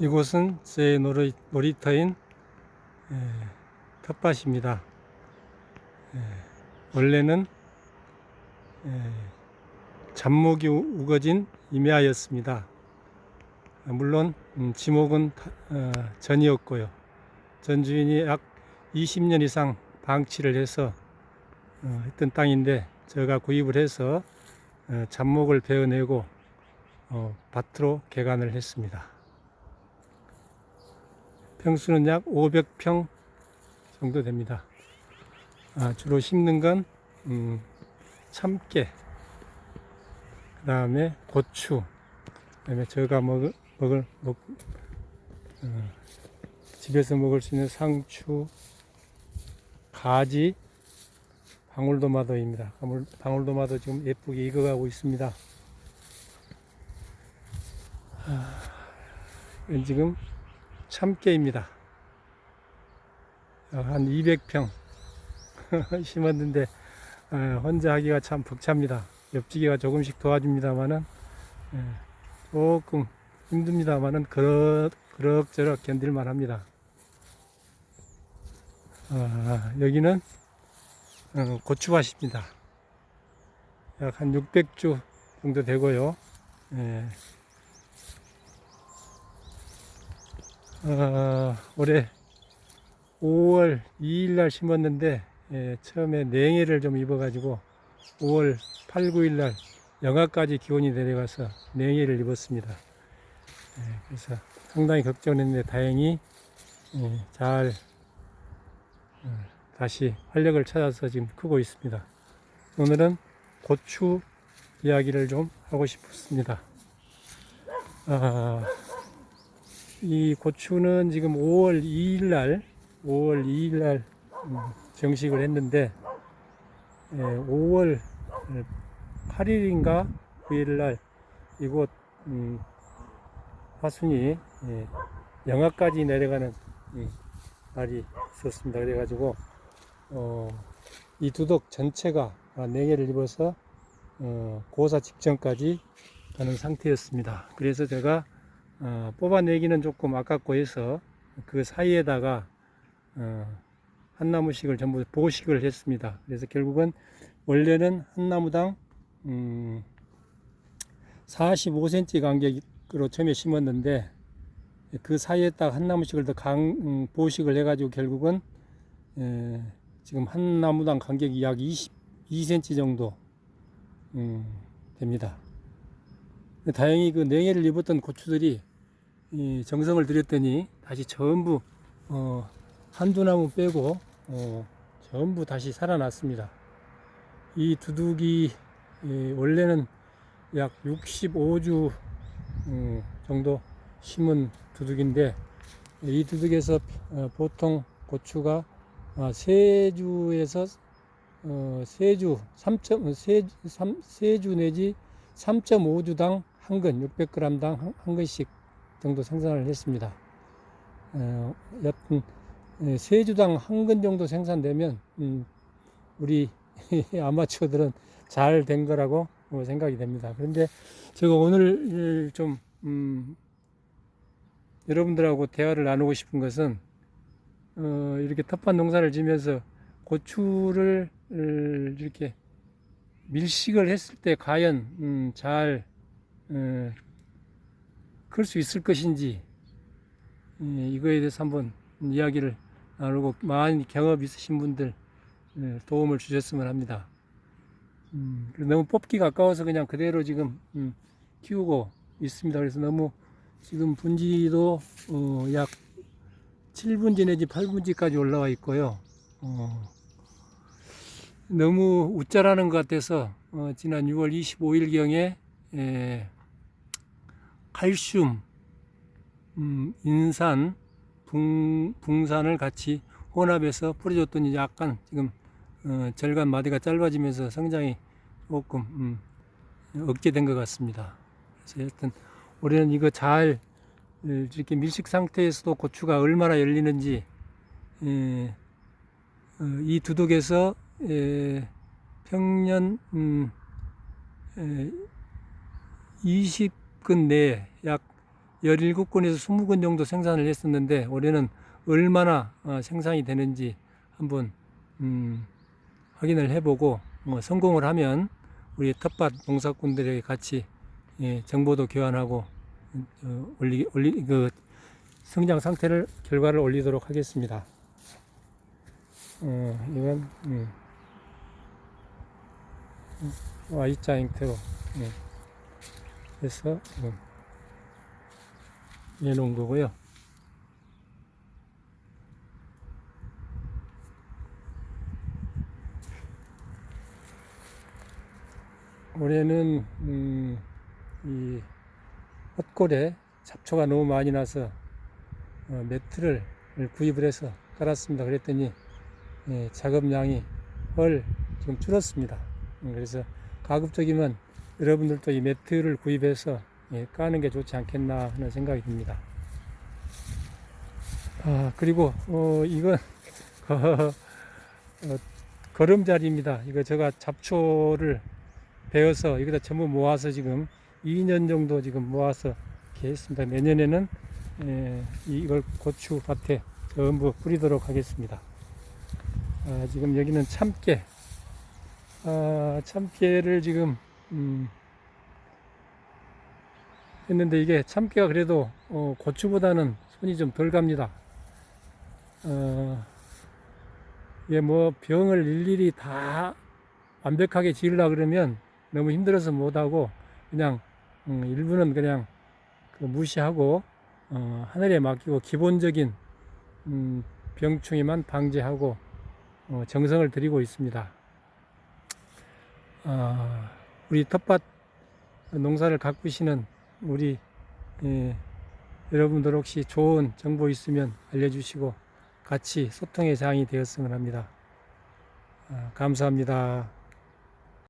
이곳은 제 놀이, 놀이터인 에, 텃밭입니다. 에, 원래는 에, 잡목이 우- 우거진 임야였습니다. 아, 물론 음, 지목은 타- 어, 전이었고요. 전 주인이 약 20년 이상 방치를 해서 어, 했던 땅인데 제가 구입을 해서 어, 잡목을 베어내고 어, 밭으로 개간을 했습니다. 평수는 약 500평 정도 됩니다. 아, 주로 심는 건 음, 참깨, 그 다음에 고추, 그 다음에 제가 먹을, 먹을 먹, 어, 집에서 먹을 수 있는 상추, 가지, 방울토마토입니다. 방울, 방울토마토 지금 예쁘게 익어가고 있습니다. 아, 지금 참깨입니다. 약한 200평 심었는데 어, 혼자 하기가 참 벅찹니다. 옆지기가 조금씩 도와줍니다만은 예, 조금 힘듭니다만은 그럭 그럭저럭 견딜만 합니다. 아, 여기는 어, 고추밭입니다. 약 한 600주 정도 되고요. 예. 어, 올해 5월 2일 날 심었는데 예, 처음에 냉해를 좀 입어가지고 5월 8, 9일 날 영하까지 기온이 내려가서 냉해를 입었습니다. 예, 그래서 상당히 걱정했는데 다행히 예, 잘 어, 다시 활력을 찾아서 지금 크고 있습니다. 오늘은 고추 이야기를 좀 하고 싶습니다. 아, 이 고추는 지금 5월 2일 날, 5월 2일 날 음, 정식을 했는데, 예, 5월 8일인가 9일 날 이곳 음, 화순이 예, 영하까지 내려가는 이 날이 있었습니다. 그래가지고 어, 이 두독 전체가 아, 냉해를 입어서 어, 고사 직전까지 가는 상태였습니다. 그래서 제가 어, 뽑아내기는 조금 아깝고 해서 그 사이에다가 어, 한 나무씩을 전부 보식을 했습니다. 그래서 결국은 원래는 한 나무당 음, 45cm 간격으로 처음에 심었는데 그 사이에 딱 한 나무씩을 더 강, 음, 보식을 해가지고 결국은 에, 지금 한 나무당 간격이 약 22cm 정도 음, 됩니다. 다행히 그 냉해를 입었던 고추들이 이 정성을 들였더니 다시 전부 어, 한두 나무 빼고 어, 전부 다시 살아났습니다. 이 두둑이 이 원래는 약 65주 음, 정도 심은 두둑인데 이 두둑에서 어, 보통 고추가 아, 세 주에서 어, 세주 3점 세, 3, 세주 내지 3.5주당 한 근, 600g당 한, 한 근씩 정도 생산을 했습니다. 어, 여튼 예, 세 주당 한 근 정도 생산되면 음, 우리 아마추어들은 잘 된 거라고 뭐 생각이 됩니다. 그런데 제가 오늘 좀 음, 여러분들하고 대화를 나누고 싶은 것은 어, 이렇게 텃밭 농사를 지면서 고추를 을, 이렇게 밀식을 했을 때 과연 음, 잘 어, 클수 있을 것인지 예, 이거에 대해서 한번 이야기를 나누고 많이 경험 있으신 분들 예, 도움을 주셨으면 합니다. 음, 너무 뽑기가 아까워서 그냥 그대로 지금 음, 키우고 있습니다. 그래서 너무 지금 분지도 어, 약 7분지 내지 8분지까지 올라와 있고요. 어, 너무 웃자라는 것 같아서 어, 지난 6월 25일경에 에, 칼슘, 음, 인산, 붕, 붕산을 같이 혼합해서 뿌려줬더니 약간 지금 어, 절간 마디가 짧아지면서 성장이 조금 음, 억제된 것 같습니다. 그래서 하여튼 올해는 이거 잘 에, 이렇게 밀식 상태에서도 고추가 얼마나 열리는지 에, 어, 이 두둑에서 에, 평년 음, 에, 20 근 내에 약 17건에서 20건 정도 생산을 했었는데 올해는 얼마나 어, 생산이 되는지 한번 음, 확인을 해보고 어, 성공을 하면 우리 텃밭 농사꾼들에게 같이 예, 정보도 교환하고 어, 올리 올리 그 성장 상태를 결과를 올리도록 하겠습니다. 어, 이건 음. Y자 형태로 예. 해서 지금 해놓은 거고요. 올해는 음, 이 헛골에 잡초가 너무 많이 나서 어, 매트를 구입을 해서 깔았습니다. 그랬더니 예, 작업량이 훨 지금 줄었습니다. 음, 그래서 가급적이면 여러분들도 이 매트를 구입해서 예, 까는 게 좋지 않겠나 하는 생각이 듭니다. 아 그리고 어, 이건 어, 걸음자리입니다. 이거 제가 잡초를 베어서 여기다 전부 모아서 지금 2년 정도 지금 모아서 이렇게 했습니다. 내년에는 에, 이걸 고추 밭에 전부 뿌리도록 하겠습니다. 아, 지금 여기는 참깨, 아, 참깨를 지금 음, 했는데 이게 참깨가 그래도 어, 고추보다는 손이 좀 덜 갑니다. 어, 이게 뭐 병을 일일이 다 완벽하게 지으려 그러면 너무 힘들어서 못하고 그냥 음, 일부는 그냥 그 무시하고 어, 하늘에 맡기고 기본적인 음, 병충해만 방지하고 어, 정성을 들이고 있습니다. 아, 우리 텃밭 농사를 가꾸시는 우리 예, 여러분들 혹시 좋은 정보 있으면 알려주시고 같이 소통의 장이 되었으면 합니다. 아, 감사합니다.